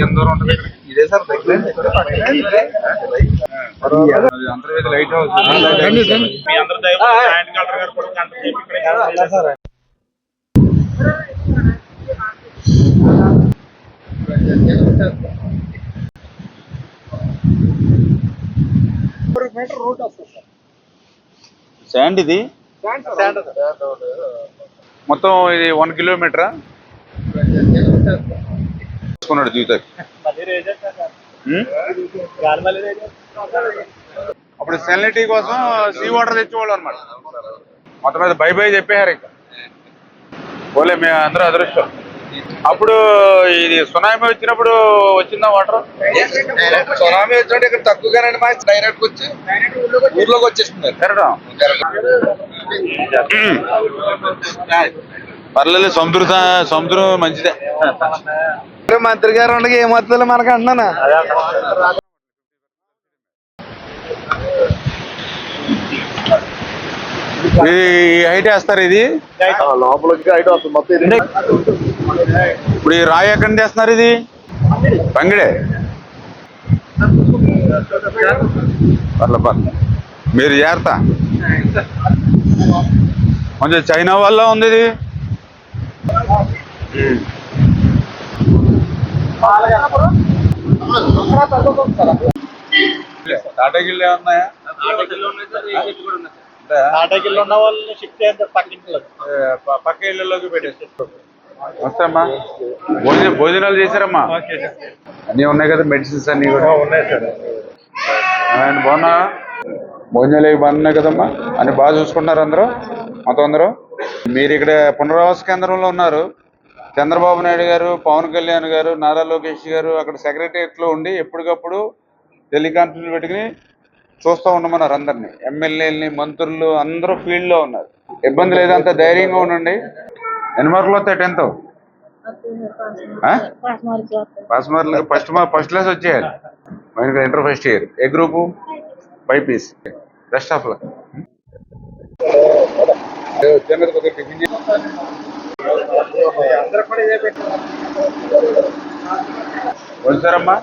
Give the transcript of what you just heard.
ఎంత దూరం ఉంటుంది? ఇక్కడ? ఇదే సార్ దగ్గర అది అంతర్వేది లైట్ హౌస్ మీ అందరి దయ వల్ల జాయింట్ కలెక్టర్ గారు కూడా గంట సేపు ఇక్కడే కాదు. శాండ్ ఇది? మొత్తం ఇది వన్ కిలోమీటరా తీసుకున్నాడు జీవితం. అప్పుడు సెలనిటీ కోసం సీ వాటర్ తెచ్చేవాళ్ళు అనమాట మొత్తం మీద బై బై చెప్పారు ఇంకా. పోలే మేము అందరూ అదృష్టం. అప్పుడు ఇది సునామీ వచ్చినప్పుడు వచ్చిందా వాటర్ సునామీ వచ్చినట్టు ఇక్కడ తక్కువగానండి మా డైరెక్ట్ వచ్చి ఊర్లోకి వచ్చేస్తున్నారు. పర్లేదు సముద్రం సముద్రం మంచిదే. మంత్రి గారు ఉండగా ఏమవుతుందో మనకు అంటున్నానా? ఇది హైట్ వేస్తారు ఇది? లోపలికి వస్తుంది మొత్తం ఇప్పుడు ఈ రాయి ఎక్కడ చేస్తున్నారు ఇది? పంగిడే పర్లే పర్లే. మీరు చేరతా కొంచెం చైనా వల్ల ఉంది ఇది. ఏమన్నాయా ఉన్న వాళ్ళని షిఫ్ట్ చేయండి సార్ పక్కింట్లో పక్క ఇళ్ళలోకి పెట్టేసి. వస్తామ్మా భోజనం భోజనాలు చేశారమ్మా? అన్నీ ఉన్నాయి కదా మెడిసిన్స్ అన్నీ కూడా? ఉన్నాయి సార్. ఆయన బాగున్నా భోజనాలు అవి బాగున్నాయి కదమ్మా. అని బాగా చూసుకుంటున్నారు అందరూ? మొత్తం అందరూ? మీరు ఇక్కడ పునరావాస కేంద్రంలో ఉన్నారు. చంద్రబాబు నాయుడు గారు పవన్ కళ్యాణ్ గారు నారా లోకేష్ గారు అక్కడ సెక్రటరియట్లో ఉండి ఎప్పటికప్పుడు టెలికాన్ఫరెన్స్ పెట్టుకుని చూస్తూ ఉండమన్నారు అందరినీ. ఎమ్మెల్యేలని మంత్రులు అందరూ ఫీల్డ్లో ఉన్నారు. ఇబ్బంది లేదు అంత ధైర్యంగా ఉండండి. ఎన్ని మార్కులు వస్తాయి టెన్త్? పాస్ మార్కులు ఫస్ట్ ఫస్ట్ క్లాస్ వచ్చేయాలి. మనకి inter first year A group BiPC best of luck వచ్చారమ్మా